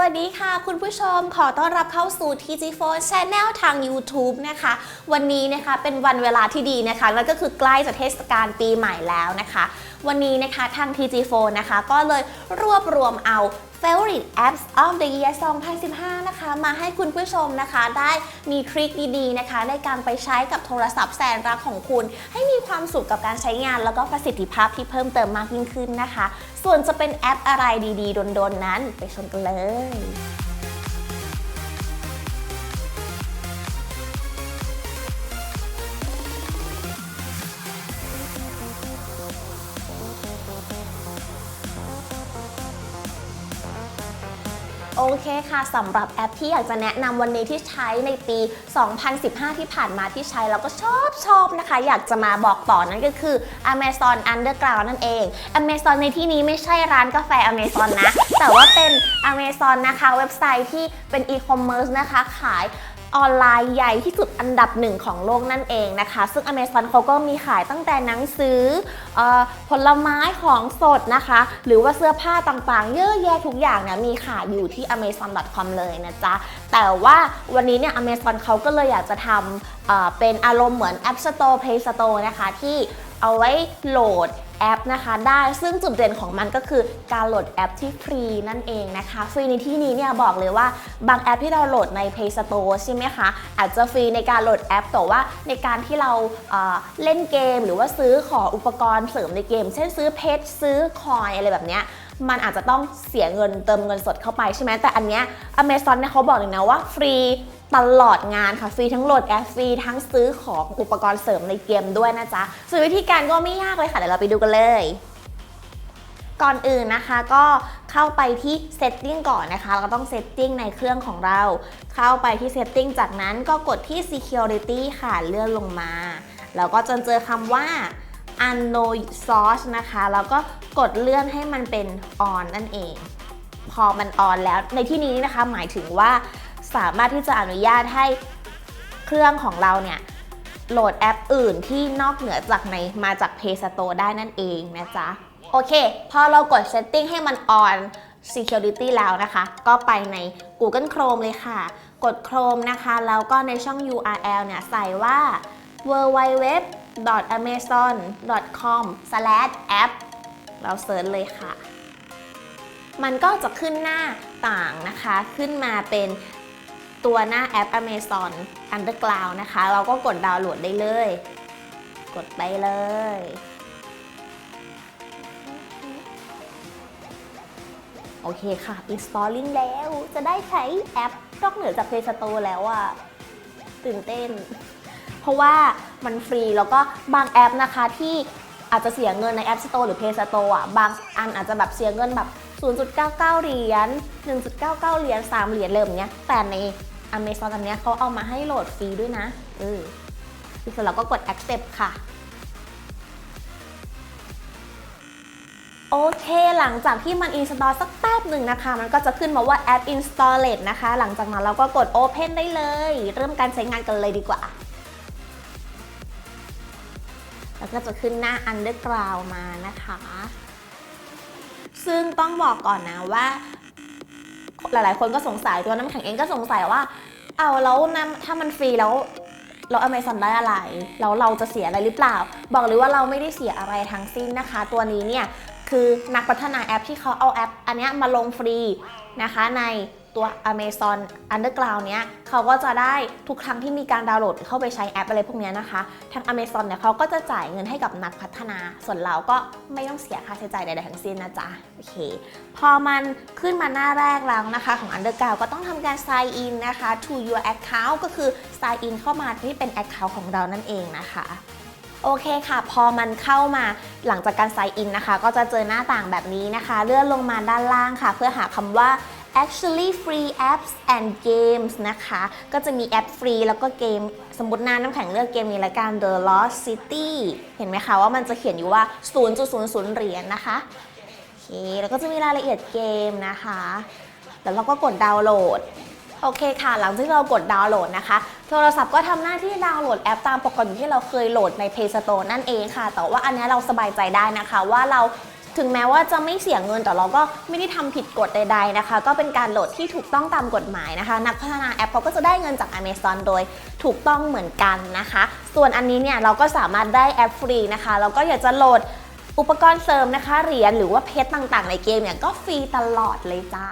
วัสดีค่ะ คุณผู้ชมขอต้อนรับเข้าสู่ TG4 Channel ทาง YouTube นะคะ วันนี้นะคะเป็นวันเวลาที่ดีนะคะแล้วก็คือใกล้จะเทศกาลปีใหม่แล้วนะคะ วันนี้นะคะทาง TG4 นะคะก็เลยรวบรวมเอา Favorite Apps of the Year 2015 นะคะ มาให้คุณผู้ชมนะคะ ได้มีทริคดีๆนะคะ ในการไปใช้กับโทรศัพท์แสนรักของคุณ ให้มีความสุขกับการใช้งาน แล้วก็ประสิทธิภาพที่เพิ่มเติมมากยิ่งขึ้นนะคะ ส่วนจะเป็นแอปอะไรดีๆ โดนๆ นั้น ไปชมกันเลย โอเคค่ะสำหรับแอปที่อยากจะแนะนำวันนี้ที่ใช้ในปี 2015 ที่ผ่านมาที่ใช้แล้วก็ชอบชอบนะคะ อยากจะมาบอกต่อนั่นก็คือ Amazon Underground นั่นเอง Amazon ในที่นี้ไม่ใช่ร้านกาแฟ Amazon นะ แต่ว่าเป็น Amazon นะคะ เว็บไซต์ที่เป็น e-commerce นะคะขาย ออนไลน์ใหญ่ที่สุดอันดับหนึ่งของโลกนั่นเองนะคะ ซึ่ง Amazon เขาก็มีขายตั้งแต่หนังสืออผลไม้ของสดนะคะ หรือว่าเสื้อผ้าต่างๆ เยอะแยะทุกอย่างเนี่ยมีขายอยู่ที่ amazon.com เลยนะจ๊ะ แต่ว่าวันนี้เนี่ย Amazon เขาก็เลยอยากจะทำเอ่อเป็นอารมณ์เหมือน App Store Play Store นะคะที่ เอาไว้โหลดแอปนะคะ ได้ซึ่งจุดเด่นของมันก็คือการโหลดแอปที่ฟรีนั่นเองนะคะ ฟรีในที่นี้เนี่ยบอกเลยว่าบางแอปที่เราโหลดใน Play Store ใช่ไหมคะ อาจจะฟรีในการโหลดแอป แต่ว่าในการที่เราเเล่นเกม หรือว่าซื้อของอุปกรณ์เสริมในเกม เช่นซื้อเพชรซื้อคอยอะไรแบบเนี้ยมันอาจจะต้องเสียเงินเติมเงินสดเข้าไปใช่ไหมแต่อันเนี้ย Amazon เนี่ยเขาบอกเลยนะว่าฟรี ตลอดงานค่ะฟรีทั้งโหลดแอปฟรีทั้งซื้อของอุปกรณ์เสริมในเกมด้วยนะจ๊ะส่วนวิธีการก็ไม่ยากเลยค่ะเดี๋ยวเราไปดูกันเลยก่อนอื่นนะคะก็เข้าไปที่ Setting ก่อนนะคะเราก็ต้อง Setting ในเครื่องของเรา เข้าไปที่ Setting จากนั้นก็กดที่ Security ค่ะเลื่อนลงมา แล้วก็จนเจอคำว่า unknown source นะคะ แล้วก็กดเลื่อนให้มันเป็น on นั่นเอง พอมัน on แล้วในที่นี้นะคะหมายถึงว่า สามารถที่จะอนุญาตให้เครื่องของเราเนี่ยโหลดแอปอื่นที่นอกเหนือจากในมาจาก Play Store ได้นั่นเองนะจ๊ะ โอเค พอเรากด setting ให้มัน on security แล้วนะคะ ก็ไปใน Google Chrome เลยค่ะ กด Chrome นะคะ แล้วก็ในช่อง URL เนี่ยใส่ว่า www.amazon.com/app เราเซิร์ชเลยค่ะ มันก็จะขึ้นหน้าต่างนะคะ ขึ้นมาเป็น ตัวหน้าแอป Amazon Underground นะคะ เราก็กดดาวน์โหลดได้เลย กดไปเลย โอเคค่ะ installing แล้ว จะได้ใช้แอปนอกเหนือจาก Play Store แล้วอะตื่นเต้น เพราะว่ามันฟรีแล้วก็บางแอปนะคะที่อาจจะเสียเงินใน App Store หรือ Play Store อะ บางอันอาจจะแบบเสียเงินแบบ 0.99 เหรียญ 1.99 เหรียญ 3 เหรียญเลยแบบเนี้ย แต่ใน Amazon อันเนี้ยเขาเอามาให้โหลดฟรีด้วยนะ เออที่สุดเราก็กด accept ค่ะ โอเค หลังจากที่มัน install สักแป๊บหนึ่งนะคะ มันก็จะขึ้นมาว่า app installed นะคะ หลังจากนั้นเราก็กด open ได้เลย เริ่มการใช้งานกันเลยดีกว่า แล้วก็จะขึ้นหน้า underground มานะคะ ซึ่งต้องบอกก่อนนะว่า หลายๆ คนก็สงสัยตัวน้ำแข็งเองก็สงสัยว่า เอาแล้วน้ำถ้ามันฟรีแล้วเราอเมซอนได้อะไร แล้วเราจะเสียอะไรหรือเปล่า บอกเลยว่าเราไม่ได้เสียอะไรทั้งสิ้นนะคะ ตัวนี้เนี่ยคือนักพัฒนาแอปที่เขาเอาแอป อันนี้มาลงฟรีนะคะใน ตัว Amazon Underground เนี้ยเขาก็จะได้ทุกครั้งที่มีการดาวน์โหลดเข้าไปใช้แอปอะไรพวกนี้นะคะ ทาง Amazon เนี่ยเขาก็จะจ่ายเงินให้กับนักพัฒนา ส่วนเราก็ไม่ต้องเสียค่าใช้จ่ายใดๆทั้งสิ้นนะจ๊ะ โอเค พอมันขึ้นมาหน้าแรกแล้วนะคะ ของ Underground ก็ต้องทำการ sign in นะคะ to your account ก็คือ sign in เข้ามาที่เป็น account ของเรานั่นเองนะคะโอเคค่ะ พอมันเข้ามาหลังจากการ sign in นะคะ ก็จะเจอหน้าต่างแบบนี้นะคะ เลื่อนลงมาด้านล่างค่ะ เพื่อหาคำว่า actually free apps and games นะคะ ก็จะมีแอปฟรีแล้วก็เกม สมมติหน้าน้ำแข็งเลือกเกมนี้ละกัน The Lost City เห็นไหมคะว่ามันจะเขียนอยู่ว่า 0.00 เหรียญนะคะโอเคแล้วก็จะมีรายละเอียดเกมนะคะ แล้วเราก็กดดาวน์โหลดโอเคค่ะ หลังจากที่เรากดดาวน์โหลดนะคะ โทรศัพท์ก็ทำหน้าที่ดาวน์โหลดแอปตามปกติที่เราเคยโหลดใน Play Store นั่นเองค่ะ แต่ว่าอันนี้เราสบายใจได้นะคะ ว่าเรา ถึงแม้ว่าจะไม่เสียเงินแต่เราก็ไม่ได้ทำผิดกฎใด ๆนะคะ ก็เป็นการโหลดที่ถูกต้องตามกฎหมายนะคะ นักพัฒนาแอปเขาก็จะได้เงินจาก Amazon โดยถูกต้องเหมือนกันนะคะ ส่วนอันนี้เนี่ยเราก็สามารถได้แอปฟรีนะคะแล้วก็อยากจะโหลดอุปกรณ์เสริมนะคะเหรียญหรือว่าเพชรต่างๆ ในเกมเนี่ยก็ฟรีตลอดเลยจ้า